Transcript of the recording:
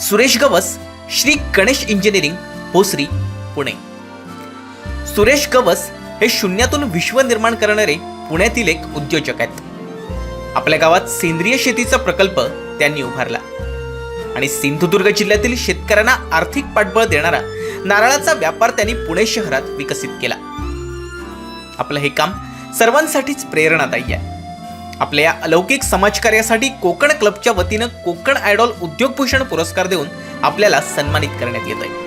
Suresh Gawas Shri Ganesh engineering Bhosari Pune. Suresh Gawas हे शून्यातून विश्व निर्माण करणारे पुण्यातील एक उद्योजक आहेत. आपल्या गावात सेंद्रिय शेतीचा प्रकल्प त्यांनी उभारला. आणि सिंधुदुर्ग जिल्ह्यातील शेतकऱ्यांना आर्थिक पाठबळ देणारा नारळाचा व्यापार त्यांनी पुणे शहरात विकसित केला. आपलं हे काम सर्वांसाठीच प्रेरणादायी आहे. आपल्या या अलौकिक समाजकार्यासाठी कोकण क्लबच्या वतीनं कोकण आयडॉल उद्योगभूषण पुरस्कार देऊन आपल्याला सन्मानित करण्यात येत आहे